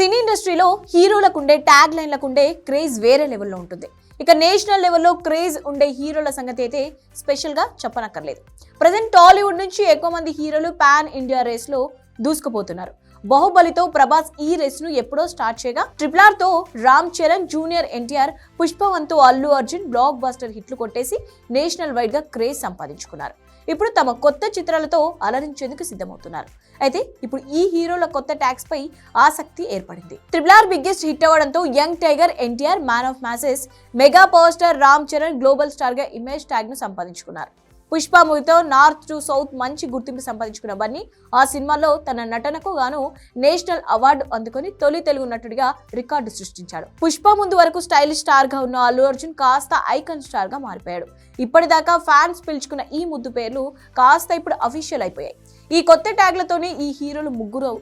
సినీ ఇండస్ట్రీలో హీరోలకు ఉండే ట్యాగ్ లైన్లకు ఉండే క్రేజ్ వేరే లెవెల్లో ఉంటుంది. ఇక నేషనల్ లెవెల్లో క్రేజ్ ఉండే హీరోల సంగతి అయితే స్పెషల్గా చెప్పనక్కర్లేదు. ప్రజెంట్ టాలీవుడ్ నుంచి ఎక్కువ మంది హీరోలు పాన్ ఇండియా రేస్లో దూసుకుపోతున్నారు. బాహుబలితో ప్రభాస్ ఈ రేస్ను ఎప్పుడో స్టార్ట్ చేయగా ట్రిపుల్ ఆర్తో రామ్ చరణ్ జూనియర్ ఎన్టీఆర్ పుష్పవంతు అల్లు అర్జున్ బ్లాక్ బస్టర్ హిట్లు కొట్టేసి నేషనల్ వైడ్గా క్రేజ్ సంపాదించుకున్నారు. ఇప్పుడు తమ కొత్త చిత్రాలతో అలరించేందుకు సిద్ధమవుతున్నారు. అయితే ఇప్పుడు ఈ హీరోల కొత్త ట్యాక్స్ పై ఆసక్తి ఏర్పడింది. ట్రిపుల్ ఆర్ బిగ్గెస్ట్ హిట్ అవ్వడంతో young tiger NTR man of masses mega power star Ram Charan global స్టార్గా ఇమేజ్ ట్యాగ్ను సంపాదించుకున్నారు. పుష్ప మూవీతో నార్త్ టు సౌత్ మంచి గుర్తింపు సంపాదించుకున్న బన్నీ ఆ సినిమాలో తన నటనకు గాను నేషనల్ అవార్డు అందుకొని తొలి తెలుగు నటుడిగా రికార్డు సృష్టించాడు. పుష్ప ముందు వరకు స్టైలిష్ స్టార్గా ఉన్న అల్లు అర్జున్ కాస్త ఐకన్ స్టార్గా మారిపోయాడు. ఇప్పటిదాకా ఫ్యాన్స్ పిలుచుకున్న ఈ ముద్దు పేర్లు కాస్త ఇప్పుడు అఫీషియల్ అయిపోయాయి. ఈ కొత్త ట్యాగ్లతోనే ఈ హీరోలు ముగ్గురు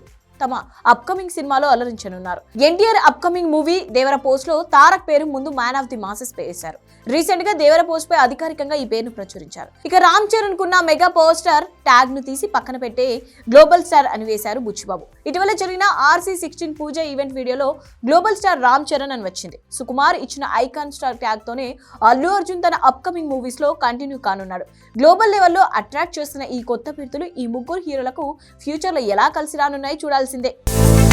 తమ అప్కమింగ్ సినిమాలో అలరించనున్నారు. ఎన్టీఆర్ అప్కమింగ్ మూవీ దేవర పోస్ట్లో తారక్ పేరు ముందు మ్యాన్ ఆఫ్ ది మాసెస్ వేశారు రీసెంట్గా దేవర పోస్ట్ పై అధికారికంగా ఈ పేరును ప్రచురించారు. ఇక రామ్ చరణ్ కున్న మెగా పోస్టర్ ట్యాగ్ను తీసి పక్కన పెట్టే గ్లోబల్ స్టార్ అని వేశారు బుచ్చిబాబు. ఇటీవల జరిగిన ఆర్సీ సిక్స్టీన్ పూజ ఈవెంట్ వీడియోలో గ్లోబల్ స్టార్ రామ్ చరణ్ అని వచ్చింది. సుకుమార్ ఇచ్చిన ఐకాన్ స్టార్ ట్యాగ్ తోనే అల్లు అర్జున్ తన అప్కమింగ్ మూవీస్లో కంటిన్యూ కానున్నాడు. గ్లోబల్ లెవెల్లో అట్రాక్ట్ చేస్తున్న ఈ కొత్త పేర్తులు ఈ ముగ్గురు హీరోలకు ఫ్యూచర్లో ఎలా కలిసి రానున్నాయి ബ്രദേഴ്സിന്റെ